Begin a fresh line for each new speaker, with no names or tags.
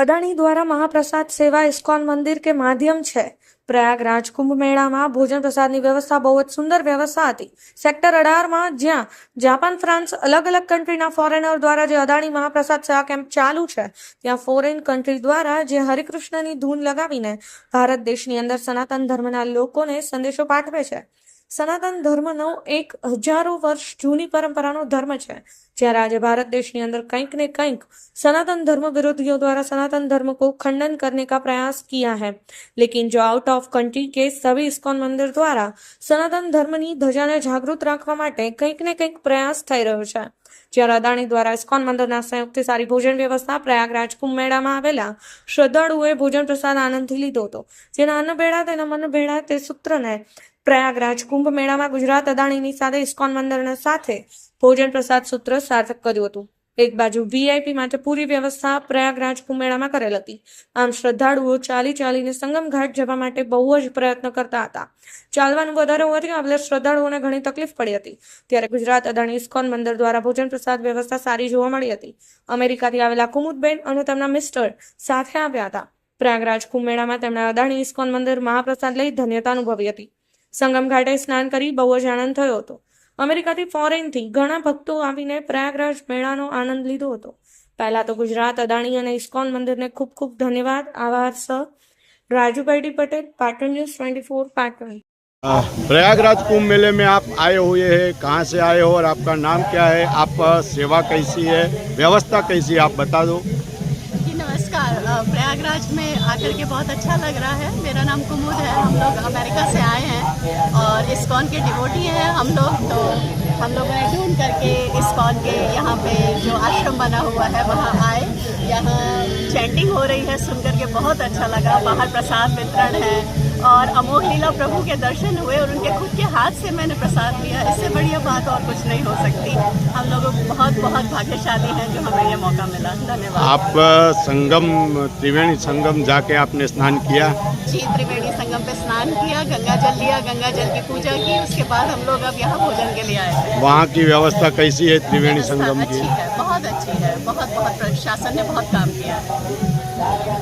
અદાણી દ્વારા મહાપ્રસાદ સેવા ઇસ્કોન મંદિર કે માધ્યમ છે? પ્રયાગરાજ કુંભ મેળામાં ભોજન પ્રસાદની વ્યવસ્થા બહુ જ સુંદર વ્યવસ્થા હતી. સેક્ટર અઢારમાં જ્યાં જાપાન, ફ્રાન્સ અલગ અલગ કન્ટ્રીના ફોરેનર દ્વારા જે અદાણી મહાપ્રસાદ સેવા કેમ્પ ચાલુ છે, ત્યાં ફોરેન કન્ટ્રી દ્વારા જે હરિકૃષ્ણની ધૂન લગાવીને ભારત દેશની અંદર સનાતન ધર્મના લોકોને સંદેશો પાઠવે છે. સનાતન ધર્મનો એક હજારો વર્ષ જૂની પરંપરાનો ધર્મ છે. જ્યારે આજે ભારત देश अंदर कंईक ने कंईक सनातन धर्म विरोधियों द्वारा सनातन धर्म को खंडन करने का प्रयास किया है लेकिन जो आउट ऑफ कंट्री के सभी इस्कॉन मंदिर द्वारा સનાતન ધર્મની ધજાને જાગૃત રાખવા માટે કંઈક ને કંઈક પ્રયાસ થઈ રહ્યો છે જ્યારે અદાણી દ્વારા ઇસ્કોન મંદિરના સંયુક્તથી સારી ભોજન વ્યવસ્થા પ્રયાગરાજ કુંભ મેળામાં આવેલા શ્રદ્ધાળુઓએ ભોજન પ્રસાદ આનંદથી લીધો હતો જેના અન્ન ભેળા તેના મન ભેળા તે સૂત્રને પ્રયાગરાજ કુંભ મેળામાં ગુજરાત અદાણીની સાથે ઇસ્કોન મંદિરના સાથે ભોજન પ્રસાદ સૂત્ર સાર્થક કર્યું હતું. એક બાજુ વીઆઈપી માટે પૂરી વ્યવસ્થા પ્રયાગરાજ કુંભમેળામાં કરેલ હતી. આમ શ્રદ્ધાળુઓ ચાલી ચાલીને સંગમ ઘાટ જવા માટે બહુ જ પ્રયત્ન કરતા હતા. ચાલવાનું વધારે હોવાથી આપણે શ્રદ્ધાળુઓને ઘણી તકલીફ પડી હતી. ત્યારે ગુજરાત અદાણી ઇસ્કોન મંદિર દ્વારા ભોજન પ્રસાદ વ્યવસ્થા સારી જોવા મળી હતી. અમેરિકાથી આવેલા કુમુદબેન અને તેમના મિસ્ટર સાથે આવ્યા હતા. પ્રયાગરાજ કુંભમેળામાં તેમણે અદાણી ઇસ્કોન મંદિર મહાપ્રસાદ લઈ ધન્યતા અનુભવી હતી. સંગમ ઘાટે સ્નાન કરી બહુ જ આનંદ થયો હતો. અમેરિકાથી ફોરેનથી ઘણા ભક્તો આવીને પ્રયાગરાજ મેળાનો આનંદ લીધો હતો પહેલા તો ગુજરાત અદાણી અને ઇસ્કોન મંદિરને ખૂબ ખૂબ ધન્યવાદ આભાર sir Rajubhai D Patel Patan news twenty four Patan
आ, प्रयागराज कुंभ मेले में आप आए हुए हैं कहाँ से आए हो और आपका नाम क्या है आप अ, सेवा कैसी है व्यवस्था कैसी है आप बता दो
जी नमस्कार अ, प्रयागराज में आकर के बहुत अच्छा लग रहा है। मेरा नाम कुमुद है। हम लोग अमेरिका से आए हैं और इस्कॉन के डिवोटी हैं हम लोग। तो हम लोगों ने ढूंढ करके इस्कॉन के यहाँ पे जो आश्रम बना हुआ है, वहाँ आए। यहाँ चैंटिंग हो रही है, सुनकर के बहुत अच्छा लगा। बाहर प्रसाद वितरण है। और अमोघ लीला प्रभु के दर्शन हुए और उनके खुद के हाथ से मैंने प्रसाद लिया। इससे बढ़िया बात और कुछ नहीं हो सकती। हम लोग बहुत बहुत भाग्यशाली हैं जो हमें ये मौका मिला। धन्यवाद।
आप संगम त्रिवेणी संगम जाके आपने स्नान किया?
जी त्रिवेणी संगम पे स्नान किया गंगा जल लिया गंगा जल की पूजा की उसके बाद हम लोग अब यहाँ भोजन के लिए आए
वहाँ की व्यवस्था कैसी है त्रिवेणी संगम की?
है बहुत अच्छी है बहुत बहुत प्रशासन ने बहुत काम किया है।